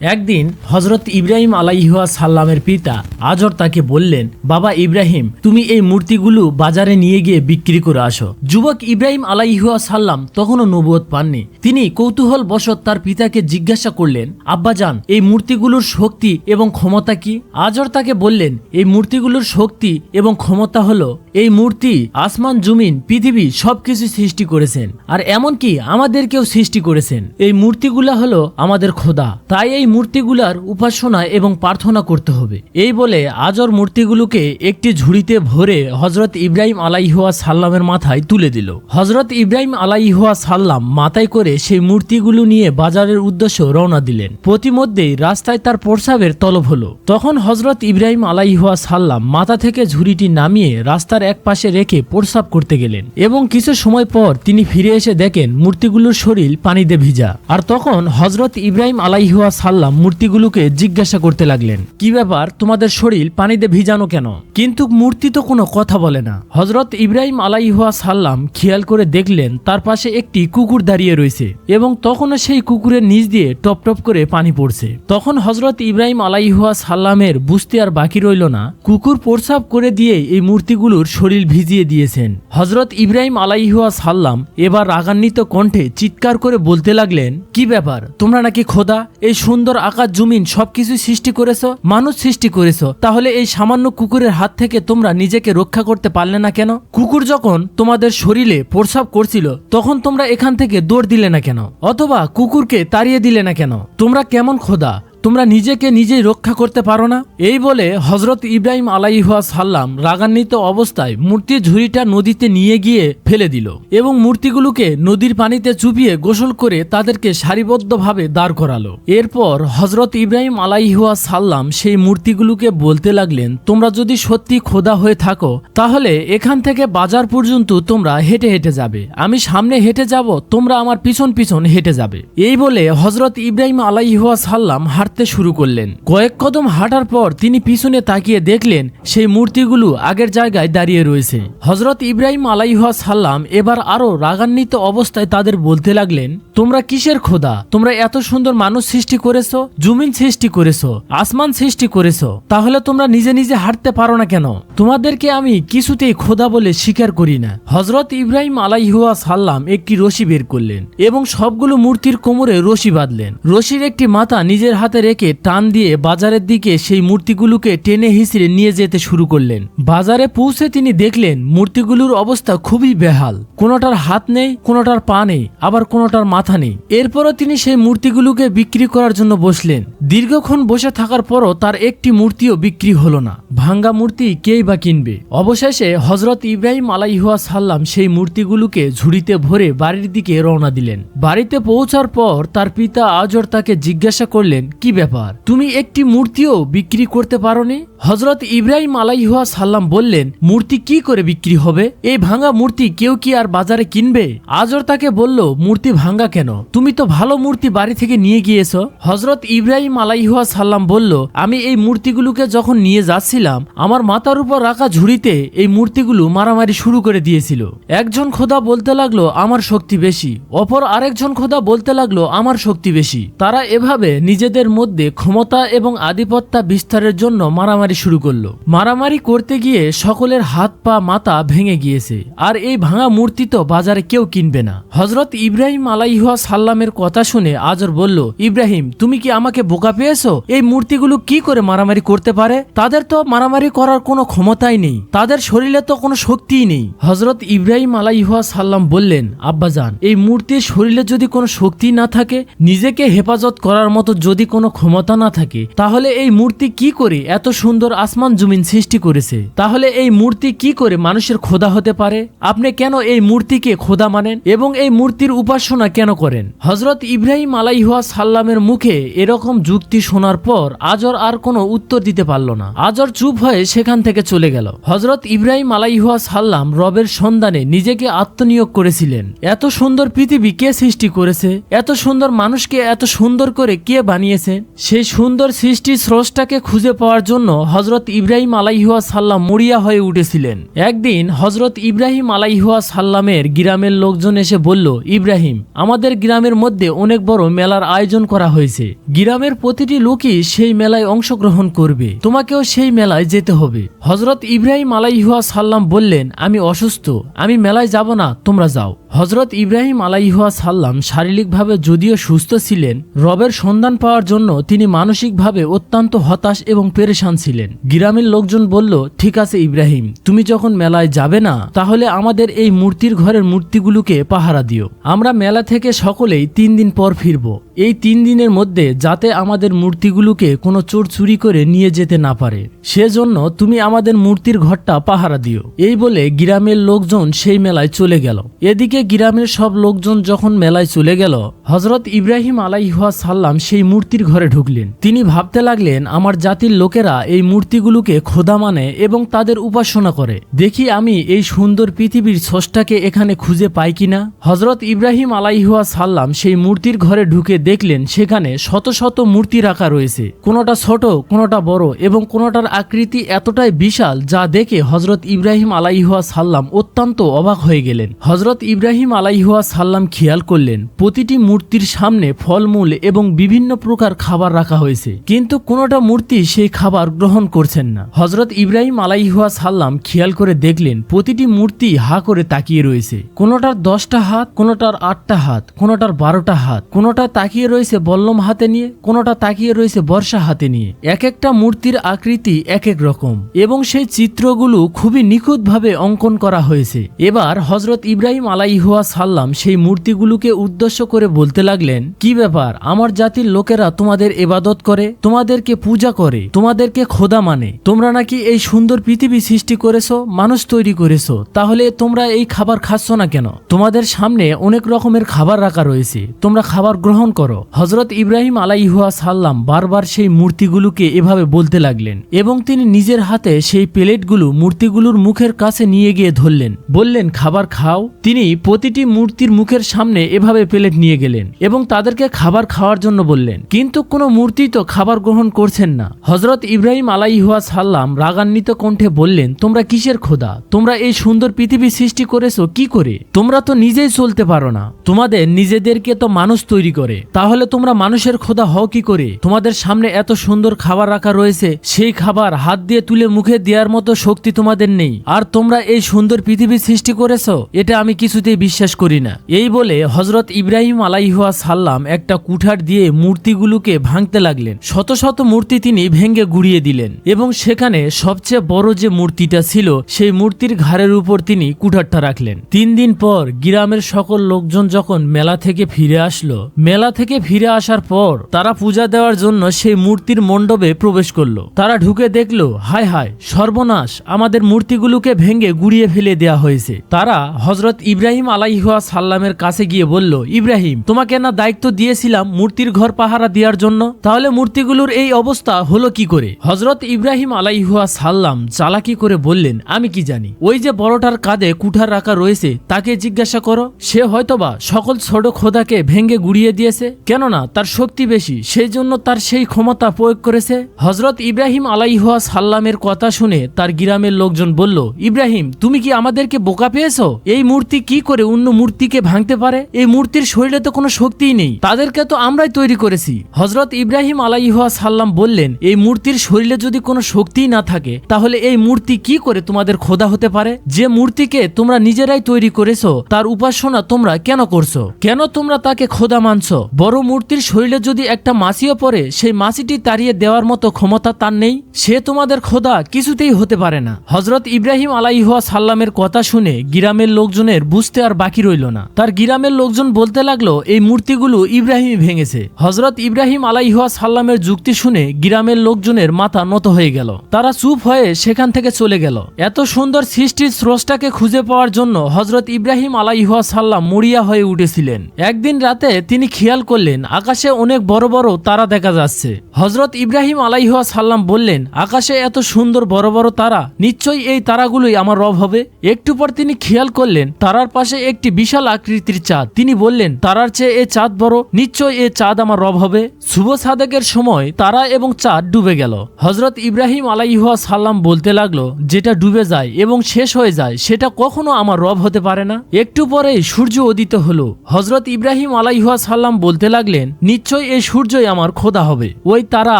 একদিন হজরত ইব্রাহিম আলাইহুয়া সাল্লামের পিতা আজর তাকে বললেন, বাবা ইব্রাহিম, তুমি এই মূর্তিগুলো বাজারে নিয়ে গিয়ে বিক্রি করে আসো। যুবক ইব্রাহিম আলাইহুয়া সাল্লাম তখনও নবুয়ত পাননি। তিনি কৌতূহল বশত তার পিতাকে জিজ্ঞাসা করলেন আব্বাজান এই মূর্তিগুলোর শক্তি এবং ক্ষমতা কি? আজর তাকে বললেন, এই মূর্তিগুলোর শক্তি এবং ক্ষমতা হলো, এই মূর্তি, আসমান, জমিন, পৃথিবী সবকিছু সৃষ্টি করেছেন। আর এমনকি আমাদেরকেও সৃষ্টি করেছেন। এই মূর্তিগুলা হলো আমাদের খোদা। তাই এই মূর্তিগুলার উপাসনা এবং প্রার্থনা করতে হবে। এই বলে আজর মূর্তিগুলোকে একটি ঝুড়িতে ভরে হজরত ইব্রাহিম আলাইহুয়া সাল্লামের মাথায় তুলে দিল। হজরত ইব্রাহিম আলাইহুয়া সাল্লাম মাথায় করে সেই মূর্তিগুলো নিয়ে বাজারের উদ্দেশ্য রওনা দিলেন। প্রতিমধ্যেই রাস্তায় তার প্রসাবের তলব হলো। তখন হজরত ইব্রাহিম আলাইহুয়া সাল্লাম মাথা থেকে ঝুড়িটি নামিয়ে রাস্তার এক পাশে রেখে প্রসাব করতে গেলেন এবং কিছু সময় পর তিনি ফিরে এসে দেখেন মূর্তিগুলোর শরীর পানিতে ভিজা। আর তখন হজরত ইব্রাহিম আলাইহুয়া সাল্লাম মূর্তিগুলোকে জিজ্ঞাসা করতে লাগলেন, কি ব্যাপার, তোমাদের শরীর পানিতে ভিজানো কেন? কিন্তু মূর্তি তো কোনো কথা বলে না। হজরত ইব্রাহিম আলাইহুয়া সাল্লাম খেয়াল করে দেখলেন, তার পাশে একটি কুকুর দাঁড়িয়ে রয়েছে এবং তখনও সেই কুকুরের নিচ দিয়ে টপ টপ করে পানি পড়ছে। তখন হজরত ইব্রাহিম আলাইহুয়া সাল্লামের বুঝতে আর বাকি রইল না। কুকুর প্রসাব করে দিয়ে এই মূর্তিগুলোর শরীর ভিজিয়ে দিয়েছেন। হজরত ইব্রাহিম আলাইহুয়া সাল্লাম এবার রাগান্বিত কণ্ঠে চিৎকার করে বলতে লাগলেন, কি ব্যাপার, তোমরা নাকি খোদা, এই সুন্দর আকাশ, জমিন সবকিছু সৃষ্টি করেছ, মানুষ সৃষ্টি করেছ, তাহলে এই সামান্য কুকুরের হাত থেকে তোমরা নিজেকে রক্ষা করতে পারলে না কেন? কুকুর যখন তোমাদের শরীরে প্রসাব করছিল, তখন তোমরা এখান থেকে দৌড় দিলে না কেন? অথবা কুকুরকে তাড়িয়ে দিলে না কেন? তোমরা কেমন খোদা? তোমরা নিজেকে নিজেই রক্ষা করতে পারো না? এই বলে হজরত ইব্রাহিম আলাইহুয়া সাল্লাম রাগান্বিত অবস্থায় মূর্তির ঝুড়িটা নদীতে নিয়ে গিয়ে ফেলে দিল এবং মূর্তিগুলোকে নদীর পানিতে চুপিয়ে গোসল করে তাদেরকে সারিবদ্ধভাবে দাঁড় করালো। এরপর হজরত ইব্রাহিম আলাইহুয়া সাল্লাম সেই মূর্তিগুলোকে বলতে লাগলেন, তোমরা যদি সত্যি খোদা হয়ে থাকো, তাহলে এখান থেকে বাজার পর্যন্ত তোমরা হেঁটে হেঁটে যাবে। আমি সামনে হেঁটে যাব, তোমরা আমার পিছন পিছন হেঁটে যাবে। এই বলে হজরত ইব্রাহিম আলাইহুয়া সাল্লাম হাঁটতে শুরু করলেন। কয়েক কদম হাঁটার পর তিনি পিছনে তাকিয়ে দেখলেন, সেই মূর্তিগুলো আগের জায়গায় দাঁড়িয়ে রয়েছে। হজরত ইব্রাহিম আলাইহুয়া সাল্লাম এবার আরও রাগান্বিত অবস্থায় তাদের বলতে লাগলেন, তোমরা কিসের খোদা? তোমরা এত সুন্দর মানুষ সৃষ্টি করেছ, জমিন সৃষ্টি করেছ, আসমান সৃষ্টি করেছ, তাহলে তোমরা নিজে নিজে হাঁটতে পারো না কেন? তোমাদেরকে আমি কিছুতেই খোদা বলে স্বীকার করি না। হজরত ইব্রাহিম আলাইহুয়া সাল্লাম একটি রশি বের করলেন এবং সবগুলো মূর্তির কোমরে রশি বাঁধলেন। রশির একটি মাথা নিজের হাতে রেখে টান দিয়ে বাজারের দিকে সেই মূর্তিগুলোকে টেনে হিসড়ে নিয়ে যেতে শুরু করলেন। বাজারে পৌঁছে তিনি দেখলেন মূর্তিগুলোর অবস্থা খুবই বেহাল। কোনোটার হাত নেই, কোনোটার পা নেই, আবার কোনোটার মাথা নেই। এরপরও তিনি সেই মূর্তিগুলোকে বিক্রি করার জন্য বসলেন। দীর্ঘক্ষণ বসে থাকার পরও তার একটি মূর্তিও বিক্রি হলো না। ভাঙ্গা মূর্তি কেই বা কিনবে? অবশেষে হজরত ইব্রাহিম আলাইহুয়া সাল্লাম সেই মূর্তিগুলোকে ঝুড়িতে ভরে বাড়ির দিকে রওনা দিলেন। বাড়িতে পৌঁছার পর তার পিতা আজর তাকে জিজ্ঞাসা করলেন, কি ব্যাপার? তুমি একটি মূর্তিও বিক্রি করতে পারোনি? হজরত ইব্রাহিম আলাইহুয়া সাল্লাম বললেন, মূর্তি কি করে বিক্রি হবে? এই ভাঙা মূর্তি কেউ কি আর বাজারে কিনবে? আজর তাকে বলল, মূর্তি ভাঙ্গা কেন? তুমি তো ভালো মূর্তি বাড়ি থেকে নিয়ে গিয়েছ। হজরত ইব্রাহিম আলাইহুয়া সাল্লাম বলল, আমি এই মূর্তিগুলোকে যখন নিয়ে যাচ্ছিলাম, আমার মাথার উপর রাখা ঝুড়িতে এই মূর্তিগুলো মারামারি শুরু করে দিয়েছিল। একজন খোদা বলতে লাগল, আমার শক্তি বেশি। অপর আরেকজন খোদা বলতে লাগল, আমার শক্তি বেশি। তারা এভাবে নিজেদের মধ্যে ক্ষমতা এবং আধিপত্যা বিস্তারের জন্য মারামারি শুরু করল। মারামারি করতে গিয়ে সকলের হাত পা মাথা ভেঙে গিয়েছে। আর এই ভাঙা মূর্তি তো বাজারে কেউ কিনবে না। হজরত ইব্রাহিম আলাইহুয়া সাল্লামের কথা শুনে আজর বলল, ইব্রাহিম, তুমি কি আমাকে বোকা পেয়েছ? এই মূর্তিগুলো কি করে মারামারি করতে পারে? তাদের তো মারামারি করার কোনো ক্ষমতাই নেই। তাদের শরীরে তো কোনো শক্তিই নেই। হজরত ইব্রাহিম আলাইহুয়া সাল্লাম বললেন, আব্বাজান, এই মূর্তির শরীরে যদি কোনো শক্তি না থাকে, নিজেকে হেফাজত করার মতো যদি কোনো ক্ষমতা না থাকে, তাহলে এই মূর্তি কি করে এত সুন্দর আসমান জমিন সৃষ্টি করেছে? তাহলে এই মূর্তি কি করে মানুষের খোদা হতে পারে? আপনি কেন এই মূর্তিকে খোদা মানেন এবং এই মূর্তির উপাসনা কেন করেন? হজরত ইব্রাহিম আলাইহুয়া সাল্লামের মুখে এরকম যুক্তি শোনার পর আজর আর কোনো উত্তর দিতে পারল না। আজর চুপ হয়ে সেখান থেকে চলে গেল। হজরত ইব্রাহিম আলাইহুয়া সাল্লাম রবের সন্ধানে নিজেকে আত্মনিয়োগ করেছিলেন। এত সুন্দর পৃথিবী কে সৃষ্টি করেছে? এত সুন্দর মানুষকে এত সুন্দর করে কে বানিয়েছে? সেই সুন্দর সৃষ্টি স্রষ্টাকে খুঁজে পাওয়ার জন্য হজরত ইব্রাহিম আলাইহুয়া সাল্লাম মরিয়া হয়ে উঠেছিলেন। একদিন হজরত ইব্রাহিম আলাইহুয়া সাল্লামের গ্রামের লোকজন এসে বলল, ইব্রাহিম, আমাদের গ্রামের মধ্যে অনেক বড় মেলার আয়োজন করা হয়েছে। গ্রামের প্রতিটি লোকই সেই মেলায় অংশগ্রহণ করবে। তোমাকেও সেই মেলায় যেতে হবে। হজরত ইব্রাহিম আলাইহুয়া সাল্লাম বললেন, আমি অসুস্থ। আমি মেলায় যাব না। তোমরা যাও। হজরত ইব্রাহিম আলাইহুয়া সাল্লাম শারীরিকভাবে যদিও সুস্থ ছিলেন, রবের সন্ধান পাওয়ার জন্য তিনি মানসিকভাবে অত্যন্ত হতাশ এবং পেরেশান ছিলেন। গ্রামের লোকজন বলল, ঠিক আছে ইব্রাহিম, তুমি যখন মেলায় যাবে না, তাহলে আমাদের এই মূর্তির ঘরের মূর্তিগুলোকে পাহারা দিও। আমরা মেলা থেকে সকলেই তিন দিন পর ফিরব। এই তিন দিনের মধ্যে যাতে আমাদের মূর্তিগুলোকে কোনো চোর চুরি করে নিয়ে যেতে না পারে। সেজন্য তুমি আমাদের মূর্তির ঘরটা পাহারা দিও। এই বলে গ্রামের লোকজন সেই মেলায় চলে গেল। এদিকে গ্রামের সব লোকজন যখন মেলায় চলে গেল হজরত ইব্রাহিম আলাইহুয়া সাল্লাম সেই মূর্তির ঘরে ঢুকলেন। তিনি ভাবতে লাগলেন, আমার জাতির লোকেরা এই মূর্তিগুলোকে খোদা মানে এবং তাদের উপাসনা করে। দেখি আমি এই সুন্দর পৃথিবীর স্রষ্টাকে এখানে খুঁজে পাই কিনা? হজরত ইব্রাহিম আলাইহুয়া সাল্লাম সেই মূর্তির ঘরে ঢুকে দেখলেন, সেখানে শত শত মূর্তি রাখা রয়েছে। কোনোটা ছোট, কোনোটা বড় এবং কোনোটার আকৃতি এতটাই বিশাল যা দেখে হজরত ইব্রাহিম আলাইহুয়া সাল্লাম অত্যন্ত অবাক হয়ে গেলেন। হজরত ইব্রাহিম আলাইহুয়া সাল্লাম খেয়াল করলেন, প্রতিটি মূর্তির সামনে ফলমূল এবং বিভিন্ন প্রকার খাবার রাখা হয়েছে। কিন্তু কোনোটা মূর্তি সেই খাবার গ্রহণ করছেন না। হজরত ইব্রাহিম আলাইহুয়া সাল্লাম খেয়াল করে দেখলেন, প্রতিটি মূর্তি হা করে তাকিয়ে রয়েছে। কোনোটার দশটা হাত, কোনোটার আটটা হাত, কোনোটার বারোটা হাত, কোনোটা তাকিয়ে রয়েছে বল্লম হাতে নিয়ে, কোনোটা তাকিয়ে রয়েছে বর্ষা হাতে নিয়ে। এক একটা মূর্তির আকৃতি এক এক রকম এবং সেই চিত্রগুলো খুবই নিখুঁতভাবে অঙ্কন করা হয়েছে। এবার হজরত ইব্রাহিম আলাইহুয়া সাল্লাম সেই মূর্তিগুলোকে উদ্দেশ্য করে বলতে লাগলেন, কি ব্যাপার? আমার জাতির লোকেরা তোমাদের এবাদত করে, তোমাদেরকে পূজা করে, তোমাদেরকে খোদা মানে। তোমরা নাকি এই সুন্দর পৃথিবী সৃষ্টি করেছ, মানুষ তৈরি করেছ, তাহলে তোমরা এই খাবার খাচ্ছ না কেন? তোমাদের সামনে অনেক রকমের খাবার রাখা রয়েছে, তোমরা খাবার গ্রহণ করো। হজরত ইব্রাহিম আলাইহুয়া সাল্লাম বারবার সেই মূর্তিগুলোকে এভাবে বলতে লাগলেন এবং তিনি নিজের হাতে সেই প্লেটগুলো মূর্তিগুলোর মুখের কাছে নিয়ে গিয়ে ধরলেন। বললেন, খাবার খাও। তিনি প্রতিটি মূর্তির মুখের সামনে এভাবে প্লেট নিয়ে গেলেন এবং তাদেরকে খাবার খাওয়ার জন্য বললেন, কিন্তু কোনো মূর্তি তো খাবার গ্রহণ করছেন না। হজরত ইব্রাহিম আলাইহুয়া সাল্লাম রাগান্বিত কণ্ঠে বললেন, তোমরা কিসের খোদা? তোমরা এই সুন্দর পৃথিবী সৃষ্টি করেছ কি করে? তোমরা তো নিজেই চলতে পারো না। তোমাদের নিজেদেরকে তো মানুষ তৈরি করে। তাহলে তোমরা মানুষের খোদা হও কি করে? তোমাদের সামনে এত সুন্দর খাবার রাখা রয়েছে, সেই খাবার হাত দিয়ে তুলে মুখে দেওয়ার মতো শক্তি তোমাদের নেই। আর তোমরা এই সুন্দর পৃথিবী সৃষ্টি করেছ, এটা আমি কিছুতেই বিশ্বাস করি না। এই বলে হজরত ইব্রাহিম আলাইহুয়া সাল্লাম একটা কুঠার দিয়ে মূর্তিগুলোকে ভাঙতে লাগলেন। শত শত মূর্তি তিনি ভেঙ্গে গুড়িয়ে দিলেন এবং সেখানে সবচেয়ে বড় যে মূর্তিটা ছিল, সেই মূর্তির ঘাড়ের উপর তিনি কুঠারটা রাখলেন। তিন দিন পর গ্রামের সকল লোকজন যখন মেলা থেকে ফিরে আসলো, মেলা থেকে ফিরে আসার পর তারা পূজা দেওয়ার জন্য সেই মূর্তির মণ্ডপে প্রবেশ করল। তারা ঢুকে দেখল, হায় হায়, সর্বনাশ, আমাদের মূর্তিগুলোকে ভেঙে গুড়িয়ে ফেলে দেয়া হয়েছে। তারা হজরত ইব্রাহিম আলাইহুয়া সাল্লামের কাছে গিয়ে বলল, ইব্রাহিম, তোমাকে না দায়িত্ব দিয়েছিলাম মূর্তির ঘর পাহারা দেওয়ার জন্য? তাহলে মূর্তিগুলোর এই অবস্থা হলো কি করে? হজরত ইব্রাহিম আলাইহুয়া সাল্লাম চালাকি করে বললেন, আমি কি জানি? ওই যে বড়টার কাঁধে কুঠার রাখা রয়েছে, তাকে জিজ্ঞাসা করো। সে হয়তোবা সকল ছোট খোদাকে ভেঙ্গে গুড়িয়ে দিয়েছে, কেননা তার শক্তি বেশি সেই জন্য তার সেই ক্ষমতা প্রয়োগ করেছে। হজরত ইব্রাহিম আলাইহুয়া সাল্লামের কথা শুনে তার গ্রামের লোকজন বলল, ইব্রাহিম, তুমি কি আমাদেরকে বোকা পেয়েছ? এই মূর্তি কি করে অন্য মূর্তিকে ভাঙতে পারে? এই মূর্তির শরীরে তো কোনো শক্তিই নেই। তাদেরকে তো আমরাই তৈরি করেছি। হজরত ইব্রাহিম আলাইহুয়া সাল্লাম বললেন, এই মূর্তির শরীরে যদি কোনো শক্তিই না থাকে, তাহলে এই মূর্তি কি করে তোমাদের খোদা হতে পারে? যে মূর্তিকে তোমরা নিজেরাই তৈরি করেছ, তার উপাসনা তোমরা কেন করছ? কেন তোমরা তাকে খোদা মানছো? বড় মূর্তির শরীরে যদি একটা মাছিও পড়ে, সেই মাছিটি তাড়িয়ে দেওয়ার মতো ক্ষমতা তার নেই। সে তোমাদের খোদা কিছুতেই হতে পারে না। হজরত ইব্রাহিম আলাইহুয়া সাল্লামের কথা শুনে গ্রামের লোকজনের বুঝতে আর বাকি রইল না। তার গ্রামের লোকজন বলতে লাগল, এই মূর্তিগুলো ইব্রাহিম ভেঙেছে। হজরত ইব্রাহিম আলাইহুয়া সাল্লামের যুক্তি শুনে গ্রামের লোকজনের মাথা নত হয়ে গেল। তারা চুপ হয়ে সেখান থেকে চলে গেল। এত সুন্দর সৃষ্টির স্রষ্টাকে খুঁজে পাওয়ার জন্য হজরত ইব্রাহিম আলাইহুয়া সাল্লাম মরিয়া হয়ে উঠেছিলেন। একদিন রাতে তিনি খেয়াল করলেন, আকাশে অনেক বড় বড় তারা দেখা যাচ্ছে। হজরত ইব্রাহিম আলাইহুয়া সাল্লাম বললেন, আকাশে এত সুন্দর বড় বড় তারা, নিশ্চয়ই এই তারাগুলোই আমার রব হবে? একটু পর তিনি খেয়াল করলেন, তারার পাশে আকাশে একটি বিশাল আকৃতির চাঁদ। তিনি বললেন, তারার চেয়ে এ চাঁদ বড় নিশ্চয় এ চাঁদ আমার রব হবে। শুভ সাদেকের সময় তারা এবং চাঁদ ডুবে গেল। হজরত ইব্রাহিম আলাইহুয়া সাল্লাম বলতে লাগল, যেটা ডুবে যায় এবং শেষ হয়ে যায়, সেটা কখনো আমার রব হতে পারে না। একটু পরে সূর্য উদিত হলো। হজরত ইব্রাহিম আলাইহুয়া সাল্লাম বলতে লাগলেন নিশ্চয় এই সূর্যই আমার খোদা হবে। ওই তারা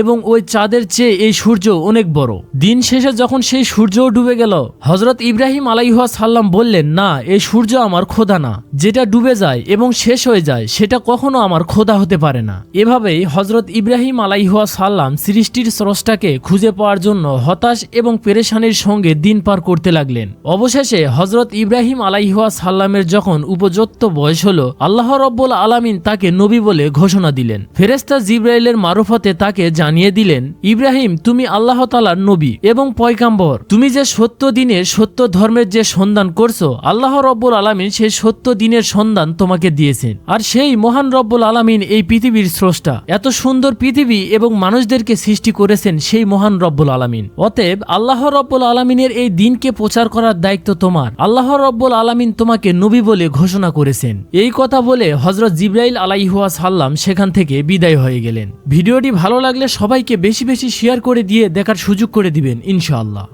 এবং ওই চাঁদের চেয়ে এই সূর্য অনেক বড়। দিন শেষে যখন সেই সূর্যও ডুবে গেল হজরত ইব্রাহিম আলাইহুয়া সাল্লাম বললেন, না, এই সূর্য আমার খোদা না। যেটা ডুবে যায় এবং শেষ হয়ে যায়, সেটা কখনো আমার খোদা হতে পারে না। এভাবেই হজরত ইব্রাহিম আলাইহুয়া সাল্লাম সৃষ্টির স্রষ্টাকে খুঁজে পাওয়ার জন্য হতাশ এবং পেরেশানির সঙ্গে দিন পার করতে লাগলেন। অবশেষে হজরত ইব্রাহিম আলাইহুয়া সাল্লামের যখন উপযুক্ত বয়স হল, আল্লাহ রব্বুল আলামিন তাকে নবী বলে ঘোষণা দিলেন। ফেরেস্তা জিব্রাইলের মারফতে তাকে জানিয়ে দিলেন, ইব্রাহিম, তুমি আল্লাহ তালার নবী এবং পয়কাম্বর তুমি যে সত্য দিনের সত্য ধর্মের যে সন্ধান করছ, আল্লাহ রব্বুল আলামিন সেই সত্য দিনের সন্ধান তোমাকে দিয়েছেন। আর সেই মহান রব্বুল আলামিন এই পৃথিবীর স্রষ্টা। এত সুন্দর পৃথিবী এবং মানুষদেরকে সৃষ্টি করেছেন সেই মহান রব্বুল আলামিন। অতএব আল্লাহ রব্বুল আলামিনের এই দিনকে প্রচার করার দায়িত্ব তোমার। আল্লাহ রব্বুল আলামিন তোমাকে নবী বলে ঘোষণা করেছেন। এই কথা বলে হজরত জিব্রাইল আলাইহুয়া সাল্লাম সেখান থেকে বিদায় হয়ে গেলেন। ভিডিওটি ভালো লাগলে সবাইকে বেশি বেশি শেয়ার করে দিয়ে দেখার সুযোগ করে দিবেন, ইনশাআল্লাহ।